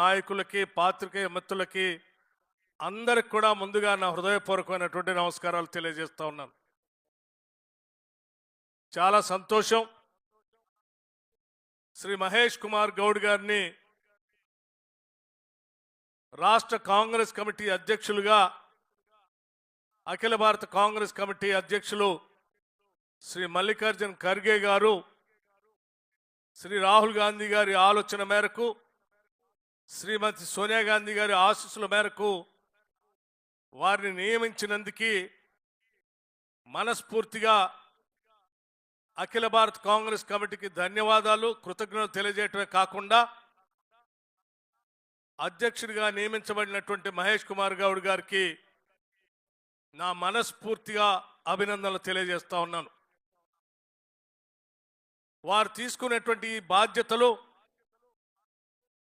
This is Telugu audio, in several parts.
నాయకులకి పాత్రికేయ మిత్రులకి అందరికి కూడా ముందుగా నా హృదయపూర్వకమైనటువంటి నమస్కారాలు తెలియజేస్తా ఉన్నాను. చాలా సంతోషం. శ్రీ మహేష్ కుమార్ గౌడ్ గారిని రాష్ట్ర కాంగ్రెస్ కమిటీ అధ్యక్షులుగా అఖిల భారత కాంగ్రెస్ కమిటీ అధ్యక్షులు శ్రీ మల్లికార్జున్ ఖర్గే గారు శ్రీ రాహుల్ గాంధీ గారి ఆలోచన మేరకు శ్రీమతి సోనియా గాంధీ గారి ఆశీస్సుల మేరకు వారిని నియమించినందుకు మనస్ఫూర్తిగా అఖిల భారత్ కాంగ్రెస్ కమిటీకి ధన్యవాదాలు కృతజ్ఞతలు తెలియజేయటమే కాకుండా అధ్యక్షుడిగా నియమించబడినటువంటి మహేష్ కుమార్ గౌడ్ గారికి నా మనస్ఫూర్తిగా అభినందనలు తెలియజేస్తా ఉన్నాను. వారు తీసుకునేటువంటి ఈ బాధ్యతలు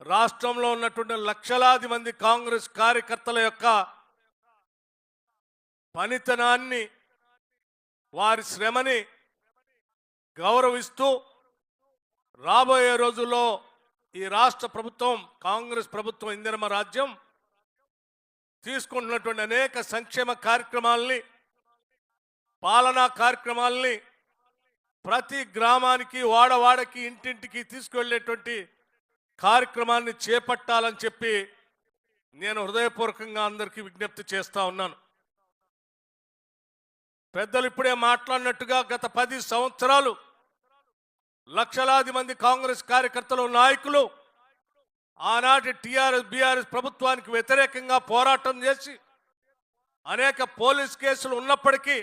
రాష్ట్రంలో ఉన్నటువంటి లక్షలాది మంది కాంగ్రెస్ కార్యకర్తల యొక్క పనితనాన్ని వారి శ్రమని గౌరవిస్తూ రాబోయే రోజుల్లో ఈ రాష్ట్ర ప్రభుత్వం కాంగ్రెస్ ప్రభుత్వం ఇందిరమ రాజ్యం తీసుకుంటున్నటువంటి అనేక సంక్షేమ కార్యక్రమాల్ని పాలనా కార్యక్రమాల్ని ప్రతి గ్రామానికి వాడవాడకి ఇంటింటికి తీసుకువెళ్ళేటువంటి కార్యక్రమాన్ని చేపట్టాలని చెప్పి నేను హృదయపూర్వకంగా అందరికీ విజ్ఞప్తి చేస్తా ఉన్నాను. పెద్దలు ఇప్పుడే మాట్లాడినట్టుగా గత పది సంవత్సరాలు లక్షలాది మంది కాంగ్రెస్ కార్యకర్తలు నాయకులు ఆనాటి టీఆర్ఎస్ బీఆర్ఎస్ ప్రభుత్వానికి వ్యతిరేకంగా పోరాటం చేసి అనేక పోలీస్ కేసులు ఉన్నప్పటికీ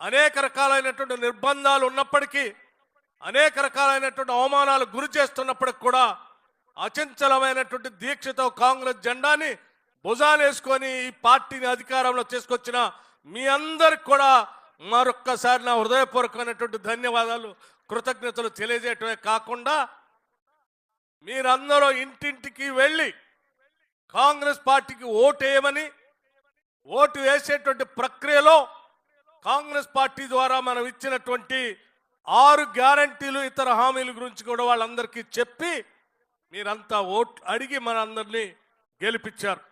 అనేక రకాలైనటువంటి నిర్బంధాలు ఉన్నప్పటికీ అనేక రకాలైనటువంటి అవమానాలు గురి చేస్తున్నప్పటికి కూడా అచంచలమైనటువంటి దీక్షతో కాంగ్రెస్ జెండాని భుజానేసుకొని ఈ పార్టీని అధికారంలో తీసుకొచ్చిన మీ అందరికి కూడా మరొక్కసారి నా హృదయపూర్వకమైనటువంటి ధన్యవాదాలు కృతజ్ఞతలు తెలియజేయటమే కాకుండా మీరందరూ ఇంటింటికి వెళ్ళి కాంగ్రెస్ పార్టీకి ఓటు వేయమని ఓటు వేసేటువంటి ప్రక్రియలో కాంగ్రెస్ పార్టీ ద్వారా మనం ఇచ్చినటువంటి ఆరు గ్యారంటీలు ఇతర హామీల గురించి కూడా వాళ్ళందరికీ చెప్పి మీరంతా ఓట్ అడిగి మనందరినీ గెలిపించారు.